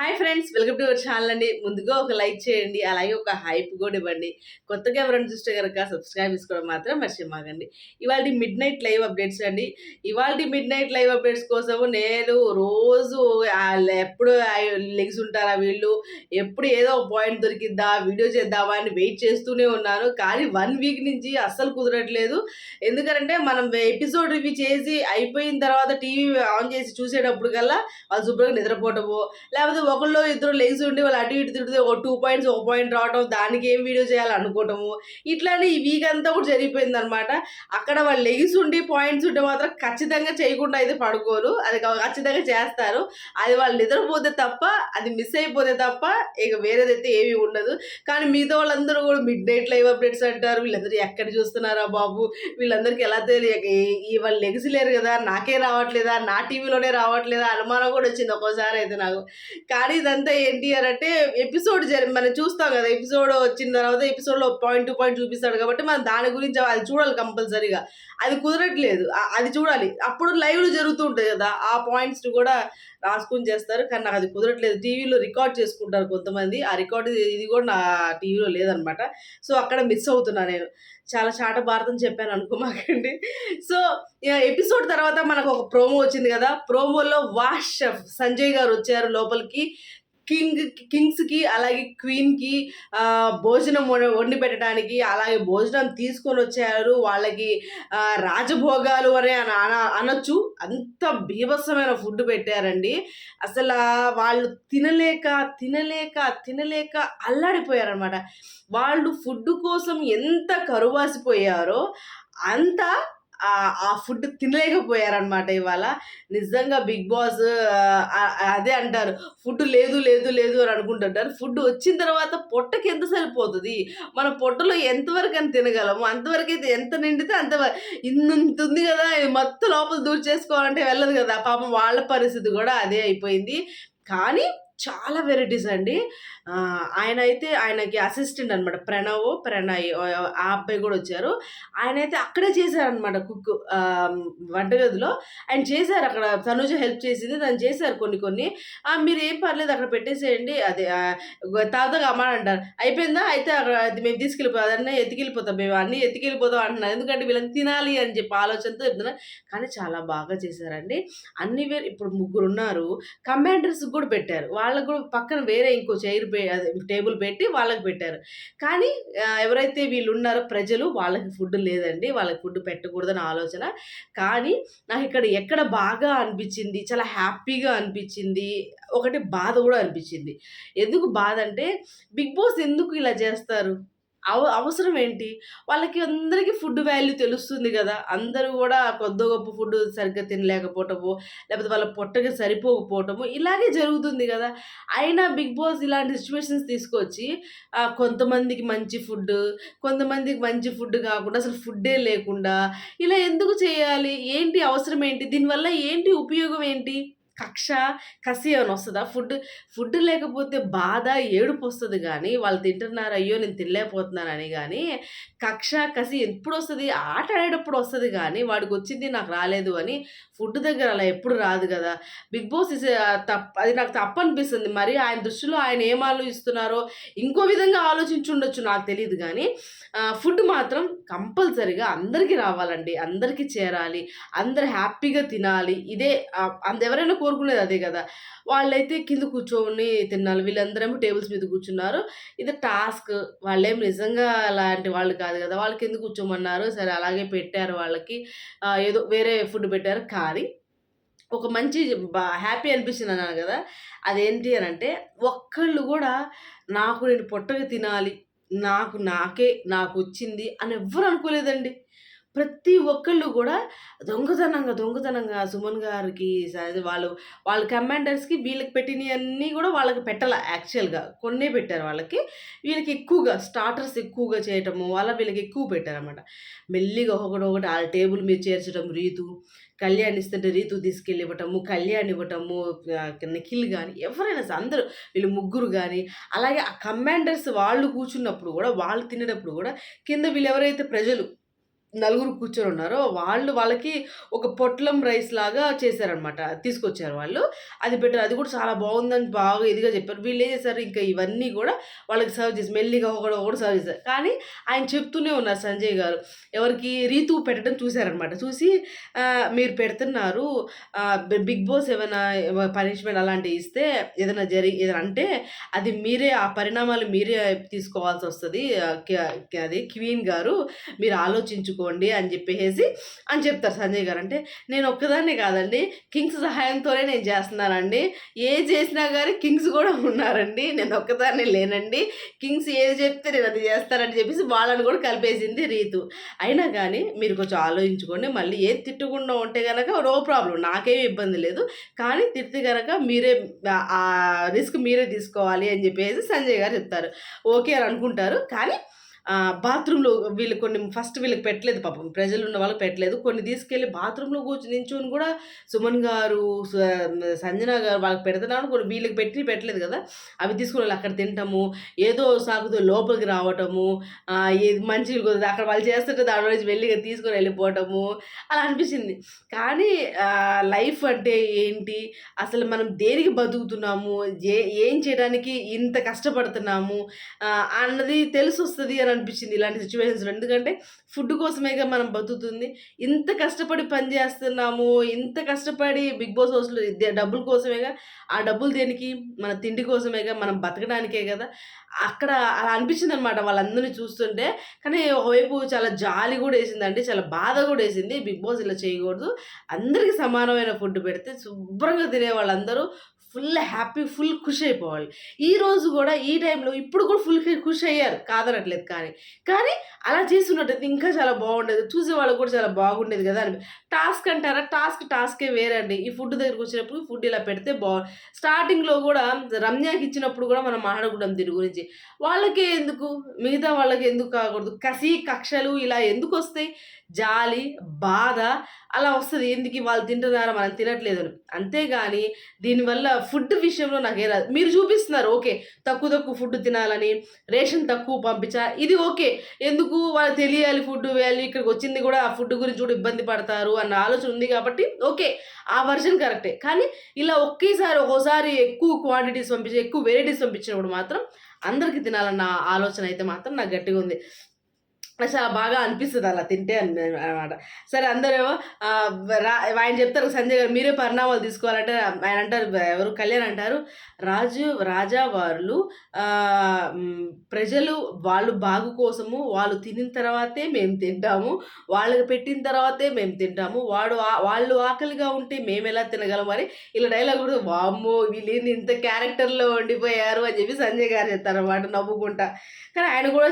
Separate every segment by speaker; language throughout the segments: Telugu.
Speaker 1: hi friends welcome to our channel అండి ముందుగా ఒక లైక్ చేయండి అలాగే ఒక హైప్ కూడా ఇవ్వండి కొత్తగా ఎవరైనా చూస్తే కనుక సబ్స్క్రైబ్ చేసుకోవడం మాత్రం మర్చిపోకండి ఇవాళ మిడ్ నైట్ లైవ్ అప్డేట్స్ అండి ఇవాళ మిడ్ నైట్ లైవ్ అప్డేట్స్ కోసం నేను రోజు ఎప్పుడు లెగ్స్ ఉంటారా వీళ్ళు ఎప్పుడు ఏదో పాయింట్ దొరికిద్దా వీడియో చేద్దామా అని వెయిట్ చేస్తూనే ఉన్నాను కానీ వన్ వీక్ నుంచి అస్సలు కుదరట్లేదు ఎందుకంటే మనం ఎపిసోడ్ ఇవి చేసి అయిపోయిన తర్వాత టీవీ ఆన్ చేసి చూసేటప్పుడు కల్లా వాళ్ళు శుభ్రంగా నిద్రపోవటమో లేకపోతే ఒకళ్ళు ఇద్దరు లెగ్స్ ఉండి వాళ్ళు అటు ఇటు తిడితే ఒక టూ పాయింట్స్ ఒక పాయింట్ రావడం దానికి ఏం వీడియో చేయాలనుకోవటము ఇట్లానే ఈ వీక్ అంతా కూడా జరిగిపోయింది అనమాట అక్కడ వాళ్ళు లెగ్స్ ఉండి పాయింట్స్ ఉంటే మాత్రం ఖచ్చితంగా చేయకుండా అయితే పడుకోరు అది ఖచ్చితంగా చేస్తారు అది వాళ్ళు నిద్రపోతే తప్ప అది మిస్ అయిపోతే తప్ప ఇక వేరేదైతే ఏమీ ఉండదు కానీ మిగతా వాళ్ళందరూ కూడా మిడ్ నైట్ లైవ్ అప్డేట్స్ అంటారు వీళ్ళందరూ ఎక్కడ చూస్తున్నారా బాబు వీళ్ళందరికీ ఎలా తెలియదు వాళ్ళు లెగ్స్ లేరు కదా నాకే రావట్లేదా నా టీవీలోనే రావట్లేదా అనుమానం కూడా వచ్చింది ఒక్కోసారి అయితే నాకు కానీ ఇదంతా ఏంటి అని అంటే ఎపిసోడ్ జరి మనం చూస్తాం కదా ఎపిసోడ్ వచ్చిన తర్వాత ఎపిసోడ్లో పాయింట్ టు పాయింట్ చూపిస్తాడు కాబట్టి మనం దాని గురించి అది చూడాలి కంపల్సరీగా అది కుదరట్లేదు అది చూడాలి అప్పుడు లైవ్ జరుగుతూ జరుగుతుంటాయి కదా ఆ పాయింట్స్ కూడా రాసుకుని చేస్తారు కానీ నాకు అది కుదరట్లేదు టీవీలో రికార్డ్ చేసుకుంటారు కొంతమంది ఆ రికార్డు ఇది కూడా నా టీవీలో లేదనమాట సో అక్కడ మిస్ అవుతున్నా నేను చాలా చాట భారతం చెప్పాను అనుకోమాకండి సో ఎపిసోడ్ తర్వాత మనకు ఒక ప్రోమో వచ్చింది కదా ప్రోమోలో వాష్ సంజయ్ గారు వచ్చారు లోపలికి కింగ్ కింగ్స్కి అలాగే క్వీన్కి భోజనం వండి పెట్టడానికి అలాగే భోజనం తీసుకొని వచ్చారు వాళ్ళకి రాజభోగాలు అని అనొచ్చు అంత భీభత్సమైన ఫుడ్ పెట్టారండి అసలు వాళ్ళు తినలేక తినలేక తినలేక అల్లాడిపోయారనమాట వాళ్ళు ఫుడ్ కోసం ఎంత కరువాసిపోయారో అంత ఆ ఫుడ్ తినలేకపోయారనమాట ఇవాళ నిజంగా బిగ్ బాస్ అదే అంటారు ఫుడ్ లేదు లేదు లేదు అని అనుకుంటుంటారు ఫుడ్ వచ్చిన తర్వాత పొట్టకి ఎంత సరిపోతుంది మన పొట్టలో ఎంతవరకు అని తినగలము అంతవరకు అయితే ఎంత నిండితే అంత ఇంత ఉంది కదా మొత్తం లోపల దూరు చేసుకోవాలంటే వెళ్ళదు కదా పాపం వాళ్ళ పరిస్థితి కూడా అదే అయిపోయింది కానీ చాలా వెరైటీస్ అండి ఆయన అయితే ఆయనకి అసిస్టెంట్ అనమాట ప్రణవ్ ప్రణయ్ ఆ అబ్బాయి కూడా వచ్చారు ఆయన అయితే అక్కడే చేశారనమాట కుక్ వంటగదిలో ఆయన చేశారు అక్కడ తనుజ హెల్ప్ చేసింది తను చేశారు కొన్ని కొన్ని మీరు ఏం పర్లేదు అక్కడ పెట్టేసేయండి అదే తాతగా అమ్మాడు అంటారు అయిపోయిందా అయితే అక్కడ మేము తీసుకెళ్ళిపోతాం అదన్నీ ఎత్తికెళ్ళిపోతాం మేము అన్నీ ఎత్తికెళ్ళిపోతాం అంటున్నారు ఎందుకంటే వీళ్ళని తినాలి అని చెప్పి ఆలోచనతో చెప్తున్నారు కానీ చాలా బాగా చేశారండి అన్ని వేరు ఇప్పుడు ముగ్గురు ఉన్నారు కమాండర్స్ కూడా పెట్టారు వాళ్ళకు కూడా పక్కన వేరే ఇంకో చైర్ టేబుల్ పెట్టి వాళ్ళకి పెట్టారు కానీ ఎవరైతే వీళ్ళు ఉన్నారో ప్రజలు వాళ్ళకి ఫుడ్ లేదండి వాళ్ళకి ఫుడ్ పెట్టకూడదని ఆలోచన కానీ నాకు ఇక్కడ ఎక్కడ బాగా అనిపించింది చాలా హ్యాపీగా అనిపించింది ఒకటి బాధ కూడా అనిపించింది ఎందుకు బాధ అంటే బిగ్ బాస్ ఎందుకు ఇలా చేస్తారు అవ అవసరం ఏంటి వాళ్ళకి అందరికీ ఫుడ్ వాల్యూ తెలుస్తుంది కదా అందరూ కూడా కొద్ది గొప్ప ఫుడ్ సరిగ్గా తినలేకపోవటము లేకపోతే వాళ్ళ పొట్టకి సరిపోకపోవటము ఇలాగే జరుగుతుంది కదా అయినా బిగ్ బాస్ ఇలాంటి సిచ్యువేషన్స్ తీసుకొచ్చి కొంతమందికి మంచి ఫుడ్ కొంతమందికి మంచి ఫుడ్ కాకుండా అసలు ఫుడ్డే లేకుండా ఇలా ఎందుకు చేయాలి ఏంటి అవసరం ఏంటి దీనివల్ల ఏంటి ఉపయోగం ఏంటి కక్ష కసి అని వస్తుందా ఫుడ్ ఫుడ్ లేకపోతే బాధ ఏడుపు వస్తుంది కానీ వాళ్ళు తింటున్నారు అయ్యో నేను తినలేకపోతున్నానని కానీ కక్ష కసి ఎప్పుడు వస్తుంది ఆట ఆడేటప్పుడు వస్తుంది కానీ వాడికి వచ్చింది నాకు రాలేదు అని ఫుడ్ దగ్గర అలా ఎప్పుడు రాదు కదా బిగ్ బాస్ ఇస్ తప్ప అది నాకు తప్పు అనిపిస్తుంది మరి ఆయన దృష్టిలో ఆయన ఏం ఆలోచిస్తున్నారో ఇంకో విధంగా ఆలోచించుండొచ్చు నాకు తెలియదు కానీ ఫుడ్ మాత్రం కంపల్సరిగా అందరికీ రావాలండి అందరికీ చేరాలి అందరు హ్యాపీగా తినాలి ఇదే ఎవరైనా కోరుకునేది అదే కదా వాళ్ళైతే కింద కూర్చొని తిన్నారు వీళ్ళందరేమో టేబుల్స్ మీద కూర్చున్నారు ఇది టాస్క్ వాళ్ళేం నిజంగా అలాంటి వాళ్ళు కాదు కదా వాళ్ళు కింద కూర్చోమన్నారు సరే అలాగే పెట్టారు వాళ్ళకి ఏదో వేరే ఫుడ్ పెట్టారు కానీ ఒక మంచి హ్యాపీ అనిపించింది అన్నాను కదా అదేంటి అని అంటే ఒక్కళ్ళు కూడా నాకు నేను పొట్టగా తినాలి నాకు నాకే నాకు వచ్చింది అని ఎవ్వరు అనుకోలేదండి ప్రతి ఒక్కళ్ళు కూడా దొంగతనంగా దొంగతనంగా సుమన్ గారికి వాళ్ళు వాళ్ళ కమాండర్స్కి వీళ్ళకి పెట్టినవన్నీ కూడా వాళ్ళకి పెట్టాల యాక్చువల్గా కొన్నే పెట్టారు వాళ్ళకి వీళ్ళకి ఎక్కువగా స్టార్టర్స్ ఎక్కువగా చేయటము వాళ్ళ వీళ్ళకి ఎక్కువ పెట్టారనమాట మెల్లిగా ఒకటి ఒకటి వాళ్ళ టేబుల్ మీద చేర్చడం రీతు కళ్యాణ్ ఇస్తుంటే రీతు తీసుకెళ్ళి ఇవ్వటము కళ్యాణ్ ఇవ్వటము నిఖిల్ కానీ ఎవరైనా అందరూ వీళ్ళు ముగ్గురు కానీ అలాగే ఆ కమాండర్స్ వాళ్ళు కూర్చున్నప్పుడు కూడా వాళ్ళు తినేటప్పుడు కూడా కింద వీళ్ళు ఎవరైతే ప్రజలు నలుగురు కూర్చొని ఉన్నారో వాళ్ళు వాళ్ళకి ఒక పొట్లం రైస్ లాగా చేశారనమాట తీసుకొచ్చారు వాళ్ళు అది పెట్టారు అది కూడా చాలా బాగుందని బాగా ఇదిగా చెప్పారు వీళ్ళు ఏం చేశారు ఇంకా ఇవన్నీ కూడా వాళ్ళకి సర్వ్ చేసి మెల్లిగా ఒకడు ఒకడు సర్వ్ చేశారు కానీ ఆయన చెప్తూనే ఉన్నారు సంజయ్ గారు ఎవరికి రీతు పెట్టడం చూశారనమాట చూసి మీరు పెడుతున్నారు బిగ్ బాస్ ఏమైనా పనిష్మెంట్ అలాంటివి ఇస్తే ఏదైనా జరి ఏదైనా అంటే అది మీరే ఆ పరిణామాలు మీరే తీసుకోవాల్సి వస్తుంది అది క్వీన్ గారు మీరు ఆలోచించు ఉంచుకోండి అని చెప్పేసి అని చెప్తారు సంజయ్ గారు అంటే నేను ఒక్కదాన్నే కాదండి కింగ్స్ సహాయంతోనే నేను చేస్తున్నానండి ఏ చేసినా కానీ కింగ్స్ కూడా ఉన్నారండి నేను ఒక్కదాన్నే లేనండి కింగ్స్ ఏది చెప్తే నేను అది చేస్తానని చెప్పేసి వాళ్ళని కూడా కలిపేసింది రీతు అయినా కానీ మీరు కొంచెం ఆలోచించుకోండి మళ్ళీ ఏది తిట్టకుండా ఉంటే కనుక నో ప్రాబ్లం నాకేమి ఇబ్బంది లేదు కానీ తిట్టి కనుక మీరే ఆ రిస్క్ మీరే తీసుకోవాలి అని చెప్పేసి సంజయ్ గారు చెప్తారు ఓకే అని అనుకుంటారు కానీ బాత్రూంలో వీళ్ళు కొన్ని ఫస్ట్ వీళ్ళకి పెట్టలేదు పాపం ప్రజలు ఉన్న వాళ్ళకి పెట్టలేదు కొన్ని తీసుకెళ్ళి బాత్రూంలో కూర్చుని నించుని కూడా సుమన్ గారు సంజన గారు వాళ్ళకి పెడుతున్నాను కొన్ని వీళ్ళకి పెట్టి పెట్టలేదు కదా అవి తీసుకుని అక్కడ తింటాము ఏదో సాగుతో లోపలికి రావటము ఏది మంచి అక్కడ వాళ్ళు చేస్తుంటే దాని నుంచి వెళ్ళి తీసుకొని వెళ్ళిపోవటము అలా అనిపించింది కానీ లైఫ్ అంటే ఏంటి అసలు మనం దేనికి బతుకుతున్నాము ఏ ఏం చేయడానికి ఇంత కష్టపడుతున్నాము అన్నది తెలిసి వస్తుంది అని అనిపించింది ఇలాంటి సిచ్యువేషన్స్లో ఎందుకంటే ఫుడ్ కోసమే మనం బతుకుతుంది ఇంత కష్టపడి పని చేస్తున్నాము ఇంత కష్టపడి బిగ్ బాస్ హౌస్లో డబ్బుల కోసమేగా ఆ డబ్బులు దేనికి మన తిండి కోసమేగా మనం బతకడానికే కదా అక్కడ అలా అనిపించింది అనమాట వాళ్ళందరినీ చూస్తుంటే కానీ ఒకవైపు చాలా జాలి కూడా వేసిందండి చాలా బాధ కూడా వేసింది బిగ్ బాస్ ఇలా చేయకూడదు అందరికీ సమానమైన ఫుడ్ పెడితే శుభ్రంగా తినే వాళ్ళందరూ ఫుల్ హ్యాపీ ఫుల్ ఖుషి అయిపోవాలి ఈ రోజు కూడా ఈ టైంలో ఇప్పుడు కూడా ఫుల్ ఖుషి అయ్యారు కాదనట్లేదు కానీ కానీ అలా చేస్తున్నట్టయితే ఇంకా చాలా బాగుండేది చూసే వాళ్ళకి కూడా చాలా బాగుండేది కదా అని టాస్క్ అంటారా టాస్క్ టాస్కే వేరండి ఈ ఫుడ్ దగ్గరకు వచ్చినప్పుడు ఫుడ్ ఇలా పెడితే బాగు స్టార్టింగ్లో కూడా రమ్యాకి ఇచ్చినప్పుడు కూడా మనం మాట్లాడుకుంటాం దీని గురించి వాళ్ళకే ఎందుకు మిగతా వాళ్ళకి ఎందుకు కాకూడదు కసి కక్షలు ఇలా ఎందుకు వస్తాయి జాలి బాధ అలా వస్తుంది ఎందుకు వాళ్ళు తింటున్నారా మనం తినట్లేదు అంతేగాని దీనివల్ల ఫుడ్ విషయంలో ఏ రాదు మీరు చూపిస్తున్నారు ఓకే తక్కువ తక్కువ ఫుడ్ తినాలని రేషన్ తక్కువ పంపించా ఇది ఓకే ఎందుకు వాళ్ళు తెలియాలి ఫుడ్ వేయాలి ఇక్కడికి వచ్చింది కూడా ఆ ఫుడ్ గురించి కూడా ఇబ్బంది పడతారు అన్న ఆలోచన ఉంది కాబట్టి ఓకే ఆ వర్షన్ కరెక్టే కానీ ఇలా ఒకేసారి ఒకసారి ఎక్కువ క్వాంటిటీస్ పంపించి ఎక్కువ వెరైటీస్ పంపించినప్పుడు మాత్రం అందరికీ తినాలన్న ఆలోచన అయితే మాత్రం నాకు గట్టిగా ఉంది అసలు బాగా అనిపిస్తుంది అలా తింటే అని అనమాట సరే అందరూ ఆయన చెప్తారు సంజయ్ గారు మీరే పరిణామాలు తీసుకోవాలంటే ఆయన అంటారు ఎవరు కళ్యాణ్ అంటారు రాజు రాజా వాళ్ళు ప్రజలు వాళ్ళు బాగు కోసము వాళ్ళు తినిన తర్వాతే మేము తింటాము వాళ్ళకి పెట్టిన తర్వాతే మేము తింటాము వాడు వాళ్ళు ఆకలిగా ఉంటే మేము ఎలా తినగలం అని ఇలా డైలాగ్ కూడా వామ్మో వీళ్ళు ఇంత క్యారెక్టర్లో ఉండిపోయారు అని చెప్పి సంజయ్ గారు చెప్తారు అన్నమాట నవ్వుకుంటా కానీ ఆయన కూడా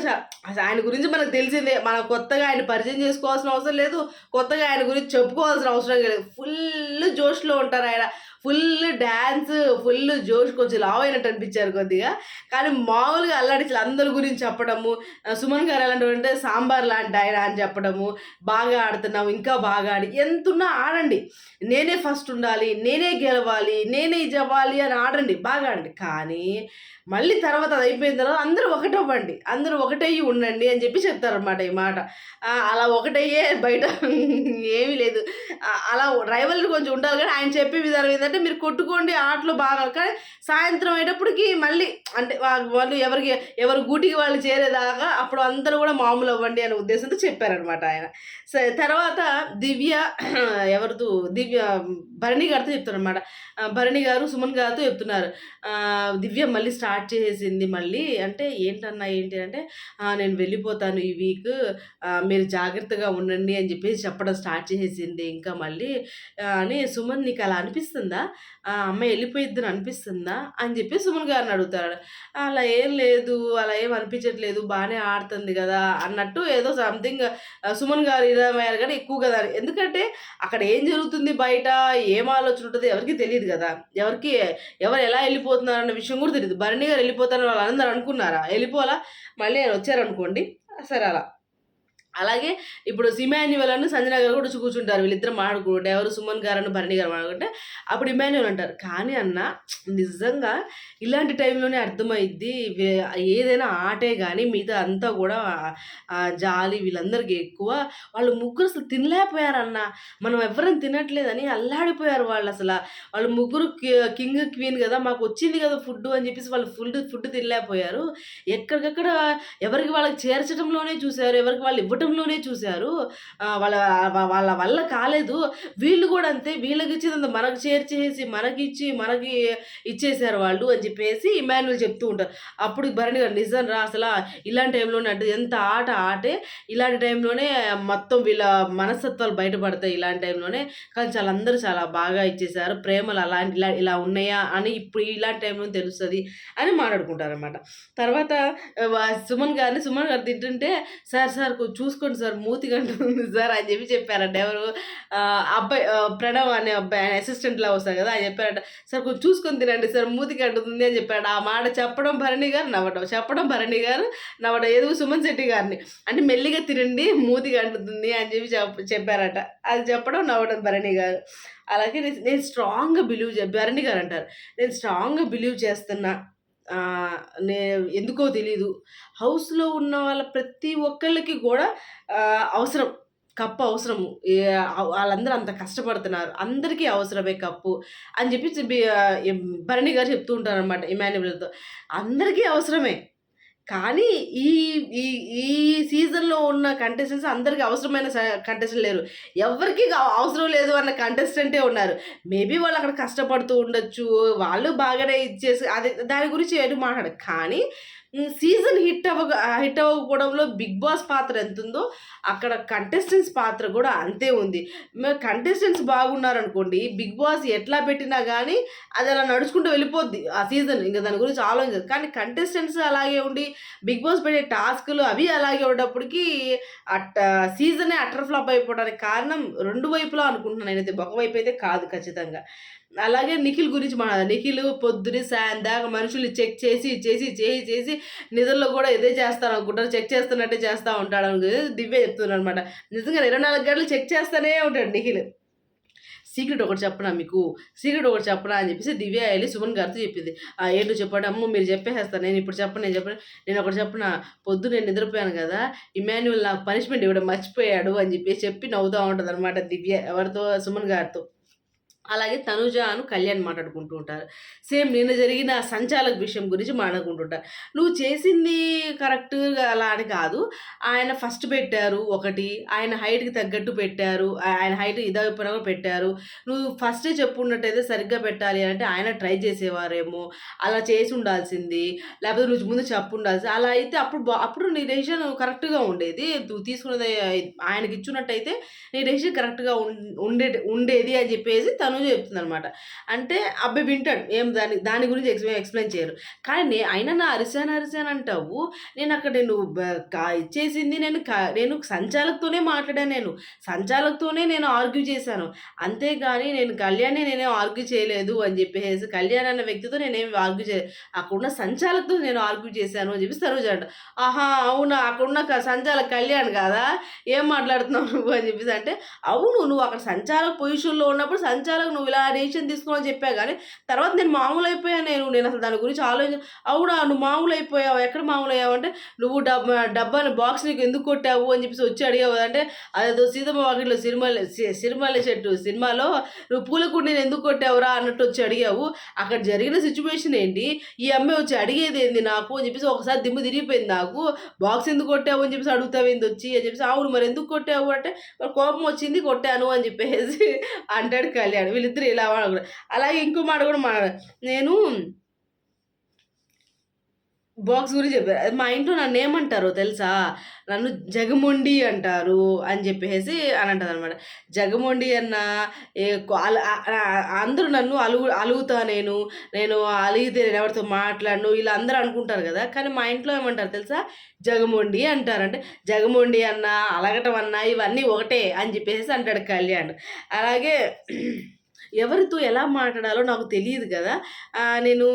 Speaker 1: ఆయన గురించి మనకు తెలిసి తెలిసిందే మనం కొత్తగా ఆయన పరిచయం చేసుకోవాల్సిన అవసరం లేదు కొత్తగా ఆయన గురించి చెప్పుకోవాల్సిన అవసరం లేదు ఫుల్ జోష్లో ఉంటారు ఆయన ఫుల్ డ్యాన్స్ ఫుల్ జోష్ కొంచెం లావ్ అయినట్టు అనిపించారు కొద్దిగా కానీ మామూలుగా అల్లాడిచ్చి అందరి గురించి చెప్పడము సుమన్ గారు ఎలాంటి సాంబార్ లాంటి ఆయన అని చెప్పడము బాగా ఆడుతున్నాము ఇంకా బాగా ఆడి ఎంతున్నా ఆడండి నేనే ఫస్ట్ ఉండాలి నేనే గెలవాలి నేనే జవాలి అని ఆడండి బాగా ఆడండి కానీ మళ్ళీ తర్వాత అది అయిపోయిన తర్వాత అందరూ ఒకటవ్వండి అందరూ ఒకటయ్యి ఉండండి అని చెప్పి చెప్తారనమాట ఈ మాట అలా ఒకటయ్యే బయట ఏమీ లేదు అలా రైవల్ కొంచెం ఉండాలి కానీ ఆయన చెప్పే విధానం ఏంటంటే అయితే మీరు కొట్టుకోండి ఆటలు బాగా కానీ సాయంత్రం అయ్యేటప్పటికి మళ్ళీ అంటే వాళ్ళు ఎవరికి ఎవరి గూటికి వాళ్ళు చేరేదాకా అప్పుడు అందరూ కూడా మామూలు అవ్వండి అనే ఉద్దేశంతో చెప్పారనమాట ఆయన సరే తర్వాత దివ్య ఎవరితో దివ్య భరణి గారితో చెప్తారనమాట భరణి గారు సుమన్ గారితో చెప్తున్నారు దివ్య మళ్ళీ స్టార్ట్ చేసేసింది మళ్ళీ అంటే ఏంటన్నా ఏంటి అంటే నేను వెళ్ళిపోతాను ఈ వీక్ మీరు జాగ్రత్తగా ఉండండి అని చెప్పేసి చెప్పడం స్టార్ట్ చేసేసింది ఇంకా మళ్ళీ అని సుమన్ నీకు అలా అనిపిస్తుందా అమ్మ వెళ్ళిపోయిద్దని అనిపిస్తుందా అని చెప్పి సుమన్ గారిని అడుగుతాడు అలా ఏం లేదు అలా ఏం అనిపించట్లేదు బాగానే ఆడుతుంది కదా అన్నట్టు ఏదో సంథింగ్ సుమన్ గారు ఇదమయ్యారు కానీ ఎక్కువ కదా ఎందుకంటే అక్కడ ఏం జరుగుతుంది బయట ఏం ఆలోచన ఉంటుందో ఎవరికి తెలియదు కదా ఎవరికి ఎవరు ఎలా వెళ్ళిపోతున్నారు అన్న విషయం కూడా తెలియదు భరణి గారు వెళ్ళిపోతారని వాళ్ళు అనుకున్నారా వెళ్ళిపోవాలా మళ్ళీ వచ్చారనుకోండి సరే అలా అలాగే ఇప్పుడు సిమాన్యువల్ అని సంజన గారు కూడా కూర్చుంటారు వీళ్ళిద్దరు మాడుకుంటే ఎవరు సుమన్ గారు అని భరణి గారు మాడుకుంటే అప్పుడు ఇమాన్యువల్ అంటారు కానీ అన్న నిజంగా ఇలాంటి టైంలోనే అర్థమైద్ది ఏదైనా ఆటే కానీ మిగతా అంతా కూడా జాలి వీళ్ళందరికీ ఎక్కువ వాళ్ళు ముగ్గురు అసలు తినలేకపోయారన్న మనం ఎవరైనా తినట్లేదని అల్లాడిపోయారు వాళ్ళు అసలు వాళ్ళు ముగ్గురు కింగ్ క్వీన్ కదా మాకు వచ్చింది కదా ఫుడ్ అని చెప్పేసి వాళ్ళు ఫుడ్ ఫుడ్ తినలేకపోయారు ఎక్కడికక్కడ ఎవరికి వాళ్ళకి చేర్చడంలోనే చూశారు ఎవరికి వాళ్ళు ఇవ్వటం గతంలోనే చూశారు వాళ్ళ వాళ్ళ వల్ల కాలేదు వీళ్ళు కూడా అంతే వీళ్ళకి అంత మనకు చేర్చేసి మనకి ఇచ్చి మనకి ఇచ్చేసారు వాళ్ళు అని చెప్పేసి ఇమాన్యుల్ చెప్తూ ఉంటారు అప్పుడు భరణి గారు నిజం రా అసలు ఇలాంటి టైంలోనే అంటే ఎంత ఆట ఆటే ఇలాంటి టైంలోనే మొత్తం వీళ్ళ మనస్తత్వాలు బయటపడతాయి ఇలాంటి టైంలోనే కానీ చాలా అందరూ చాలా బాగా ఇచ్చేసారు ప్రేమలు అలాంటి ఇలా ఇలా ఉన్నాయా అని ఇప్పుడు ఇలాంటి టైంలో తెలుస్తుంది అని మాట్లాడుకుంటారు అనమాట తర్వాత సుమన్ గారిని సుమన్ గారు తింటుంటే సార్ సార్ చూసి చూసుకోండి సార్ మూతి ఉంది సార్ అని చెప్పి చెప్పారంట ఎవరు అబ్బాయి ప్రణవ్ అనే అబ్బాయి ఆయన అసిస్టెంట్లా వస్తారు కదా ఆయన చెప్పారట సార్ కొంచెం చూసుకొని తినండి సార్ మూతికి అంటుంది అని చెప్పాడు ఆ మాట చెప్పడం భరణి గారు నవ్వటం చెప్పడం భరణి గారు నవ్వడం ఏదో సుమన్ శెట్టి గారిని అంటే మెల్లిగా తినండి మూతికి అంటుంది అని చెప్పి చెప్పారట అది చెప్పడం నవ్వటం భరణి గారు అలాగే నేను స్ట్రాంగ్గా బిలీవ్ భరణి గారు అంటారు నేను స్ట్రాంగ్గా బిలీవ్ చేస్తున్నా నే ఎందుకో తెలీదు హౌస్లో ఉన్న వాళ్ళ ప్రతి ఒక్కళ్ళకి కూడా అవసరం కప్పు అవసరము వాళ్ళందరూ అంత కష్టపడుతున్నారు అందరికీ అవసరమే కప్పు అని చెప్పి భరణి గారు చెప్తూ ఉంటారు అనమాట ఇమాన్యుబుల్తో అందరికీ అవసరమే కానీ ఈ ఈ ఈ సీజన్లో ఉన్న కంటెస్టెంట్స్ అందరికీ అవసరమైన కంటెస్టెంట్ లేరు ఎవరికి అవసరం లేదు అన్న కంటెస్టెంటే ఉన్నారు మేబీ వాళ్ళు అక్కడ కష్టపడుతూ ఉండొచ్చు వాళ్ళు బాగానే ఇచ్చేసి అది దాని గురించి ఏమి మాట్లాడదు కానీ సీజన్ హిట్ అవ్వ హిట్ అవ్వకపోవడంలో బిగ్ బాస్ పాత్ర ఎంత ఉందో అక్కడ కంటెస్టెంట్స్ పాత్ర కూడా అంతే ఉంది కంటెస్టెంట్స్ బాగున్నారనుకోండి బిగ్ బాస్ ఎట్లా పెట్టినా కానీ అది అలా నడుచుకుంటూ వెళ్ళిపోద్ది ఆ సీజన్ ఇంకా దాని గురించి ఆలోచించదు కానీ కంటెస్టెంట్స్ అలాగే ఉండి బిగ్ బాస్ పెట్టే టాస్క్లు అవి అలాగే ఉండేప్పటికీ అట్ సీజనే అటర్ ఫ్లాప్ అయిపోవడానికి కారణం రెండు వైపులా అనుకుంటున్నాను నేనైతే ఒకవైపు అయితే కాదు ఖచ్చితంగా అలాగే నిఖిల్ గురించి మాట్లాడాలి నిఖిల్ పొద్దుని సాయందాకా మనుషులు చెక్ చేసి చేసి చేసి చేసి నిధుల్లో కూడా ఇదే చేస్తాను అనుకుంటారు చెక్ చేస్తున్నట్టే చేస్తూ ఉంటాడు అని దివ్య చెప్తున్నాను అనమాట నిజంగా ఇరవై నాలుగు గంటలు చెక్ చేస్తూనే ఉంటాడు నిఖిల్ సీక్రెట్ ఒకటి చెప్పనా మీకు సీక్రెట్ ఒకటి చెప్పనా అని చెప్పేసి దివ్య వెళ్ళి సుమన్ గారితో చెప్పింది ఏంటో చెప్పాడు అమ్మ మీరు చెప్పేసేస్తాను నేను ఇప్పుడు చెప్పను నేను చెప్పను నేను ఒకటి చెప్పనా పొద్దు నేను నిద్రపోయాను కదా ఇమాన్యువల్ నాకు పనిష్మెంట్ ఇవ్వడం మర్చిపోయాడు అని చెప్పేసి చెప్పి నవ్వుతూ ఉంటుంది అనమాట దివ్య ఎవరితో సుమన్ గారితో అలాగే తనుజ అను కళ్యాణ్ మాట్లాడుకుంటూ ఉంటారు సేమ్ నిన్న జరిగిన సంచాలక విషయం గురించి మాట్లాడుకుంటుంటారు నువ్వు చేసింది కరెక్ట్ అలా అని కాదు ఆయన ఫస్ట్ పెట్టారు ఒకటి ఆయన హైట్కి తగ్గట్టు పెట్టారు ఆయన హైట్ ఇదైపోయినా పెట్టారు నువ్వు ఫస్టే చెప్పుకున్నట్టయితే సరిగ్గా పెట్టాలి అంటే ఆయన ట్రై చేసేవారేమో అలా చేసి ఉండాల్సింది లేకపోతే రుచి ముందు చెప్పు ఉండాల్సింది అలా అయితే అప్పుడు అప్పుడు నీ డెసిషన్ కరెక్ట్గా ఉండేది నువ్వు తీసుకున్నది ఆయనకి ఇచ్చినట్టయితే నీ డెసిషన్ కరెక్ట్గా ఉండే ఉండేది అని చెప్పేసి తను తను చెప్తుంది అనమాట అంటే అబ్బాయి వింటాడు ఏం దాని దాని గురించి ఎక్స్ ఎక్స్ప్లెయిన్ చేయరు కానీ అయినా నా అరిసాను అరిసాను అంటావు నేను అక్కడ నేను ఇచ్చేసింది నేను నేను సంచాలకతోనే మాట్లాడాను నేను సంచాలకతోనే నేను ఆర్గ్యూ చేశాను అంతేగాని నేను కళ్యాణ్ని నేనేం ఆర్గ్యూ చేయలేదు అని చెప్పేసి కళ్యాణ్ అన్న వ్యక్తితో నేనేమి ఆర్గ్యూ చే అక్కడున్న సంచాలకతో నేను ఆర్గ్యూ చేశాను అని చెప్పి సరోజ అంట ఆహా అవును అక్కడున్న సంచాల కళ్యాణ్ కదా ఏం మాట్లాడుతున్నావు నువ్వు అని చెప్పేసి అంటే అవును నువ్వు అక్కడ సంచాలక పొజిషన్లో ఉన్నప్పుడు సంచాలక వాళ్ళకి నువ్వు ఇలా డెసిషన్ తీసుకోవాలని చెప్పా కానీ తర్వాత నేను మామూలు అయిపోయా నేను నేను అసలు దాని గురించి ఆలోచన అవునా నువ్వు మామూలు అయిపోయావు ఎక్కడ మామూలు అయ్యావు అంటే నువ్వు డబ్బా డబ్బాని బాక్స్ నీకు ఎందుకు కొట్టావు అని చెప్పేసి వచ్చి అడిగావు అంటే అదేదో సీతమ్మ వాకిట్లో సినిమా సిరిమల్లె చెట్టు సినిమాలో నువ్వు నేను ఎందుకు కొట్టావురా అన్నట్టు వచ్చి అడిగావు అక్కడ జరిగిన సిచ్యువేషన్ ఏంటి ఈ అమ్మాయి వచ్చి అడిగేది ఏంది నాకు అని చెప్పేసి ఒకసారి దిమ్మ తిరిగిపోయింది నాకు బాక్స్ ఎందుకు కొట్టావు అని చెప్పేసి అడుగుతావు ఏంది వచ్చి అని చెప్పేసి అవును మరి ఎందుకు కొట్టావు అంటే మరి కోపం వచ్చింది కొట్టాను అని చెప్పేసి అంటాడు కళ్యాణ్ వీళ్ళిద్దరు ఇలా అలాగే ఇంకో మాట కూడా మా నేను బాక్స్ గురించి చెప్పారు మా ఇంట్లో నన్ను ఏమంటారో తెలుసా నన్ను జగమొండి అంటారు అని చెప్పేసి అని అంటుంది అనమాట జగమొండి అన్న అందరూ నన్ను అలుగు అలుగుతా నేను నేను అలిగితే నేను ఎవరితో మాట్లాడను ఇలా అందరూ అనుకుంటారు కదా కానీ మా ఇంట్లో ఏమంటారు తెలుసా జగమొండి అంటారు అంటే జగమొండి అన్న అలగటం అన్న ఇవన్నీ ఒకటే అని చెప్పేసి అంటాడు కళ్యాణ్ అలాగే ఎవరితో ఎలా మాట్లాడాలో నాకు తెలియదు కదా నేను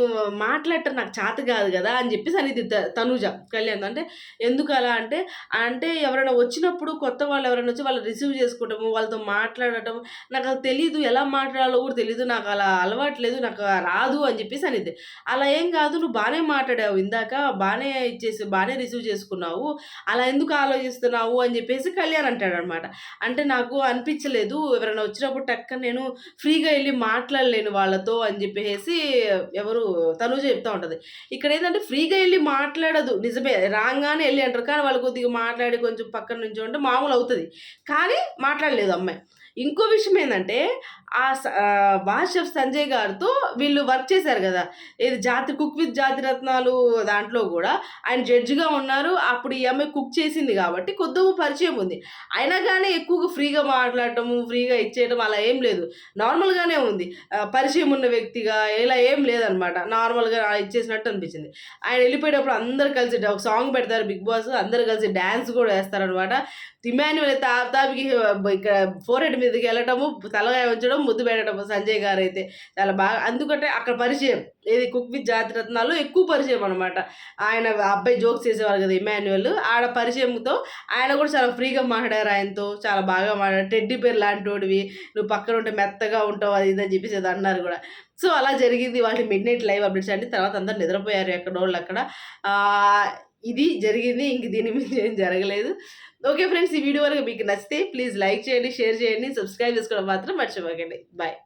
Speaker 1: మాట్లాడటం నాకు చేత కాదు కదా అని చెప్పేసి అనేది తనుజ కళ్యాణ్ అంటే ఎందుకు అలా అంటే అంటే ఎవరైనా వచ్చినప్పుడు కొత్త వాళ్ళు ఎవరైనా వచ్చి వాళ్ళు రిసీవ్ చేసుకోవటము వాళ్ళతో మాట్లాడటం నాకు అది తెలియదు ఎలా మాట్లాడాలో కూడా తెలియదు నాకు అలా అలవాట్లేదు నాకు రాదు అని చెప్పేసి అనేది అలా ఏం కాదు నువ్వు బాగానే మాట్లాడావు ఇందాక బాగానే ఇచ్చేసి బాగానే రిసీవ్ చేసుకున్నావు అలా ఎందుకు ఆలోచిస్తున్నావు అని చెప్పేసి కళ్యాణ్ అంటాడు అనమాట అంటే నాకు అనిపించలేదు ఎవరైనా వచ్చినప్పుడు టక్క నేను ఫ్రీ ఫ్రీగా వెళ్ళి మాట్లాడలేను వాళ్ళతో అని చెప్పేసి ఎవరు తను చెప్తా ఉంటుంది ఇక్కడ ఏంటంటే ఫ్రీగా వెళ్ళి మాట్లాడదు నిజమే రాగానే వెళ్ళి అంటారు కానీ వాళ్ళు కొద్దిగా మాట్లాడి కొంచెం పక్కన నుంచి ఉంటే మామూలు అవుతుంది కానీ మాట్లాడలేదు అమ్మాయి ఇంకో విషయం ఏంటంటే ఆ వాషఫ్ సంజయ్ గారితో వీళ్ళు వర్క్ చేశారు కదా ఇది జాతి కుక్ విత్ జాతి రత్నాలు దాంట్లో కూడా ఆయన జడ్జిగా ఉన్నారు అప్పుడు ఈ అమ్మాయి కుక్ చేసింది కాబట్టి కొద్దిగా పరిచయం ఉంది అయినా కానీ ఎక్కువగా ఫ్రీగా మాట్లాడటము ఫ్రీగా ఇచ్చేయడం అలా ఏం లేదు నార్మల్గానే ఉంది పరిచయం ఉన్న వ్యక్తిగా ఇలా ఏం లేదనమాట నార్మల్గా ఇచ్చేసినట్టు అనిపించింది ఆయన వెళ్ళిపోయేటప్పుడు అందరు కలిసి ఒక సాంగ్ పెడతారు బిగ్ బాస్ అందరు కలిసి డ్యాన్స్ కూడా వేస్తారనమాట తిమాన్యుల్ అయితే ఆప్తాబ్కి ఇక్కడ ఫోర్ హెడ్ మీదకి వెళ్ళటము తలగా ఉంచడం ముద్దు పెట్టడం సంజయ్ గారు అయితే చాలా బాగా అందుకంటే అక్కడ పరిచయం ఏది కుక్ విత్ జాతి రత్నాలు ఎక్కువ పరిచయం అనమాట ఆయన అబ్బాయి జోక్స్ చేసేవారు కదా ఇమాన్యువల్ ఆడ పరిచయంతో ఆయన కూడా చాలా ఫ్రీగా మాట్లాడారు ఆయనతో చాలా బాగా మాట్లాడారు టెడ్డి పేరు లాంటివి నువ్వు పక్కన ఉంటే మెత్తగా ఉంటావు అది ఇదని చెప్పేసి అన్నారు కూడా సో అలా జరిగింది వాళ్ళు మిడ్ నైట్ లైవ్ అప్డేట్స్ అండి తర్వాత అందరు నిద్రపోయారు ఎక్కడోళ్ళు అక్కడ ఇది జరిగింది ఇంక దీని మీద ఏం జరగలేదు ఓకే ఫ్రెండ్స్ ఈ వీడియో వరకు మీకు నచ్చితే ప్లీజ్ లైక్ చేయండి షేర్ చేయండి సబ్స్క్రైబ్ చేసుకోవడం మాత్రం మర్చిపోకండి బాయ్